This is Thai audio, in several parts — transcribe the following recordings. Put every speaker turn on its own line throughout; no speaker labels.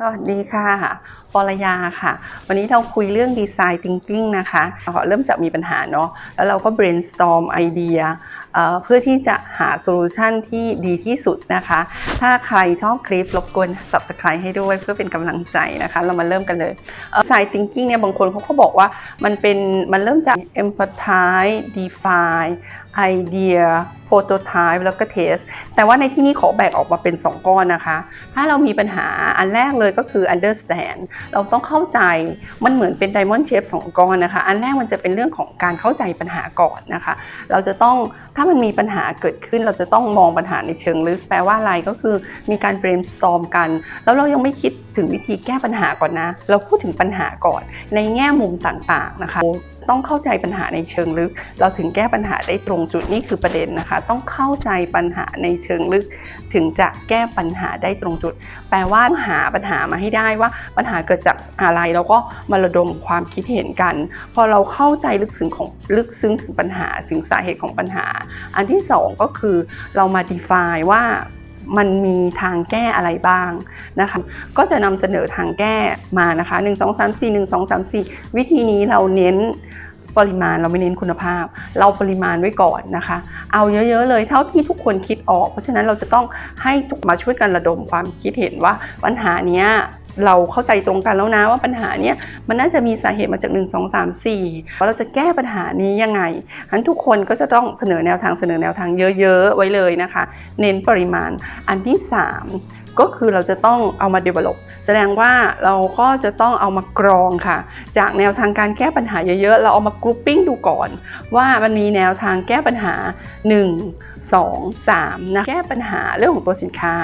สวัสดีค่ะปรยาค่ะ วันนี้เราคุยเรื่องดีไซน์ Thinking นะคะขาเริ่มจากมีปัญหาเนาะแล้วเราก็ brainstorm ไอเดีย เพื่อที่จะหาโซลูชันที่ดีที่สุดนะคะ ถ้าใครชอบคลิปรบกวน subscribe ให้ด้วยเพื่อเป็นกำลังใจนะคะ เรามาเริ่มกันเลย Design Thinking เนี่ยบางคนเขาก็บอกว่ามันเป็นมันเริ่มจาก empathize define idea prototype แล้วก็ test แต่ว่าในที่นี้ขอแบ่งออกมาเป็น 2 ก้อนนะคะ ถ้าเรามีปัญหาอันแรกเลยก็คือ understand เราต้องเข้าใจมันเหมือนเป็น diamond shape สองก้อนนะคะ อันแรกมันจะเป็นเรื่องของการเข้าใจปัญหาก่อนนะคะ เราจะต้องถ้ามันมีปัญหาเกิดขึ้นเราจะต้องมองปัญหาในเชิงลึก แปลว่าอะไรก็คือมีการ brainstorm กัน แล้วเรายังไม่คิด ถึงวิธีแก้ปัญหาก่อนนะ เราพูดถึงปัญหาก่อน ในแง่มุมต่างๆนะคะ ต้องเข้าใจปัญหาในเชิงลึก เราถึงแก้ปัญหาได้ตรงจุดนี่คือประเด็นนะคะ ต้องเข้าใจปัญหาในเชิงลึก ถึงจะแก้ปัญหาได้ตรงจุด แปลว่าหาปัญหามาให้ได้ว่าปัญหาเกิดจากอะไรเราก็มาระดมความคิดเห็นกัน พอเราเข้าใจลึกซึ้งของลึกซึ้งถึงปัญหาถึงสาเหตุของปัญหา อันที่สองก็คือเรามา define ว่า มันมีทางแก้อะไรบ้างนะคะ ก็จะนำเสนอทางแก้มานะคะ 1 2 3 4 1 2 3 4 วิธีนี้เราเน้นปริมาณเราไม่เน้นคุณภาพ เราปริมาณไว้ก่อนนะคะ เอาเยอะๆเลยเท่าที่ทุกคนคิดออก เพราะฉะนั้นเราจะต้องให้ทุกมาช่วยกันระดมความคิดเห็นว่าปัญหานี้ เราเข้าใจตรงกันแล้วนะว่าปัญหาเนี้ยมันน่าจะมีสาเหตุมาจาก 1 2 3 4ว่าเราจะแก้ปัญหานี้ยังไงทั้นทุกคนก็จะต้องเสนอแนวทางเสนอแนวทางเยอะๆ ไว้เลยนะคะ เน้นปริมาณอันที่ 3 ก็คือเราจะต้องเอามา develop แสดงว่าเราก็จะต้องเอามากรองค่ะ จากแนวทางการแก้ปัญหาเยอะๆ เราเอามากรุ๊ปปิ้งดูก่อน ว่ามันมีแนวทางแก้ปัญหา 1 2 3นะแก้ปัญหาเรื่องของตัวสินค้า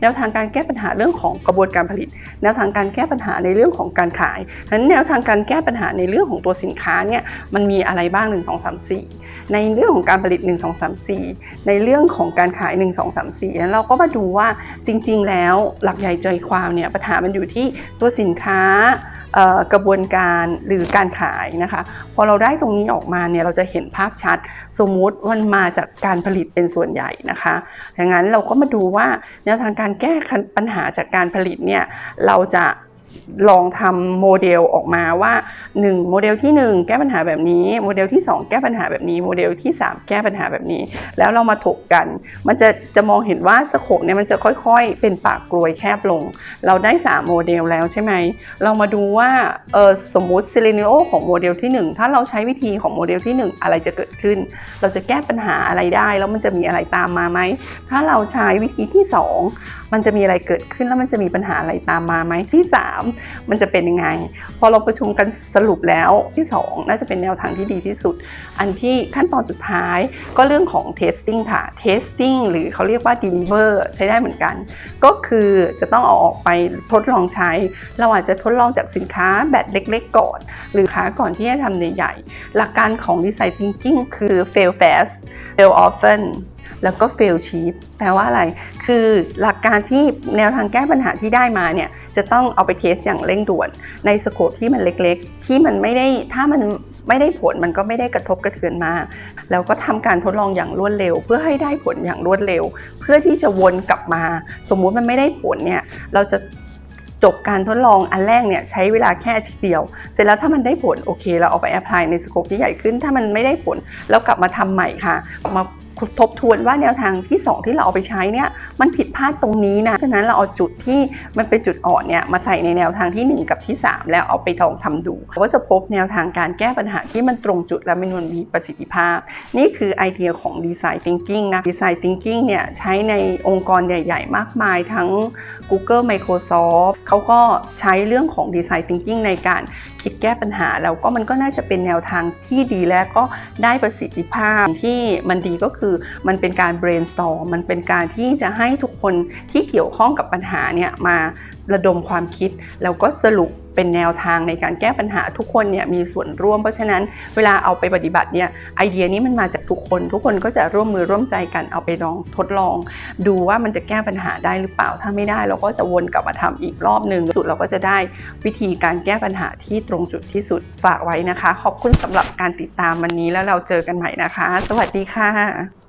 แนวทางการแก้ปัญหาเรื่องของกระบวนการผลิต แนวทางการแก้ปัญหาในเรื่องของการขายนั้นแนวทางการแก้ปัญหาในเรื่องของตัวสินค้าเนี่ยมันมีอะไรบ้าง 1 2 3 4 ในเรื่องของการผลิต 1 2 3 4 ในเรื่องของการขาย 1 2 3 4นั้นเราก็มาดูว่าจริง ๆ แล้วหลักใหญ่ใจความเนี่ยปัญหามันอยู่ที่ตัวสินค้ากระบวนการหรือการขายนะคะ พอเราได้ตรงนี้ออกมาเนี่ยเราจะเห็นภาพชัด สมมุติมันมาจากการผลิตเป็นส่วนใหญ่นะคะดังนั้นเราก็มาดูว่าแนวทางการแก้ปัญหาจากการผลิตเนี่ยเราจะ ลองทำโมเดลออกมาว่า 1 โมเดลที่ 1 แก้ปัญหาแบบนี้ โมเดลที่ 2 แก้ปัญหาแบบนี้ โมเดลที่ 3 แก้ปัญหาแบบนี้ แล้วเรามาถกกัน มันจะจะมองเห็นว่าสโคปเนี่ยมันจะค่อยๆ เป็นปากกลวยแคบลง เราได้ 3 โมเดลแล้วใช่ไหม เรามาดูว่าเออสมมุติซีเรนิโอของโมเดลที่ 1 ถ้าเราใช้วิธีของโมเดลที่ 1 อะไรจะเกิดขึ้น เราจะแก้ปัญหาอะไรได้ แล้วมันจะมีอะไรตามมาไหม ถ้าเราใช้วิธีที่ 2 มันจะมีอะไรเกิดขึ้นแล้วมันจะมีปัญหาอะไรตามมาไหมที่ 3มันจะเป็นยังไง พอเราประชุมกันสรุปแล้วที่ 2 น่าจะเป็นแนวทางที่ดีที่สุด อันที่ขั้นตอนสุดท้ายก็เรื่องของ testing ค่ะ testing หรือเขาเรียกว่า deliver ใช้ได้เหมือนกัน ก็คือจะต้องเอาออกไปทดลองใช้ เราอาจจะทดลองจากสินค้าแบบเล็กๆก่อน หรือค้าก่อนที่จะทำใหญ่ๆหลักการของ design thinking คือ fail fast fail often แล้วก็ fail cheap แปลว่าอะไร คือหลักการที่แนวทางแก้ปัญหาที่ได้มาเนี่ย จะต้องเอาไปเทสอย่างเร่งด่วน ในสโคปที่มันเล็กๆ ที่มันไม่ได้ ถ้ามันไม่ได้ผลมันก็ไม่ได้กระทบกระเทือนมาก แล้วก็ทำการทดลองอย่างรวดเร็ว เพื่อให้ได้ผลอย่างรวดเร็ว เพื่อที่จะวนกลับมา สมมุติมันไม่ได้ผลเนี่ย เราจะจบการทดลองอันแรกเนี่ยใช้เวลาแค่อาทีเดียว เสร็จแล้วถ้ามันได้ผลโอเค เราเอาไปแอพพลายในสโคปที่ใหญ่ขึ้น ถ้ามันไม่ได้ผลเรากลับมาทำใหม่ค่ะมา ทบทวนว่าแนวทางที่ 2 ที่เราเอาไปใช้เนี่ยมันผิดพลาดตรงนี้นะ ฉะนั้นเราเอาจุดที่มันเป็นจุดอ่อนเนี่ยมาใส่ในแนวทางทีหนึ่1 กับที่ 3 แล้วเอาไปลองทำดูก็จะพบแนวทางการแก้ปัญหาที่มันตรงจุดและมันมีประสิทธิภาพ นี่คือไอเดียของ Design Thinking นะ Design Thinking เนี่ยใช้ในองค์กรใหญ่ ๆ มากมายทั้ง Google Microsoft เขาก็ใช้เรื่องของ Design Thinking ในการคิดแก้ปัญหาแล้วก็มันก็น่าจะเป็นแนวทางที่ดีและก็ได้ประสิทธิภาพที่มันดีก็คือมันเป็นการ brainstorm มันเป็นการที่จะให้ทุกคนที่เกี่ยวข้องกับปัญหาเนี่ยมาระดมความคิด แล้วก็สรุปเป็นแนวทางในการแก้ปัญหาทุกคนเนี่ยมีส่วนร่วม เพราะฉะนั้นเวลาเอาไปปฏิบัติเนี่ยไอเดียนี้มันมาจากทุกคน ทุกคนก็จะร่วมมือร่วมใจกันเอาไปลองทดลอง ดูว่ามันจะแก้ปัญหาได้หรือเปล่าถ้าไม่ได้ เราก็จะวนกลับมาทำอีกรอบหนึ่งสุดเราก็จะได้วิธีการแก้ปัญหาที่ตรงจุดที่สุดฝากไว้นะคะ ขอบคุณสำหรับการติดตามวันนี้แล้วเราเจอกันใหม่นะคะ สวัสดีค่ะ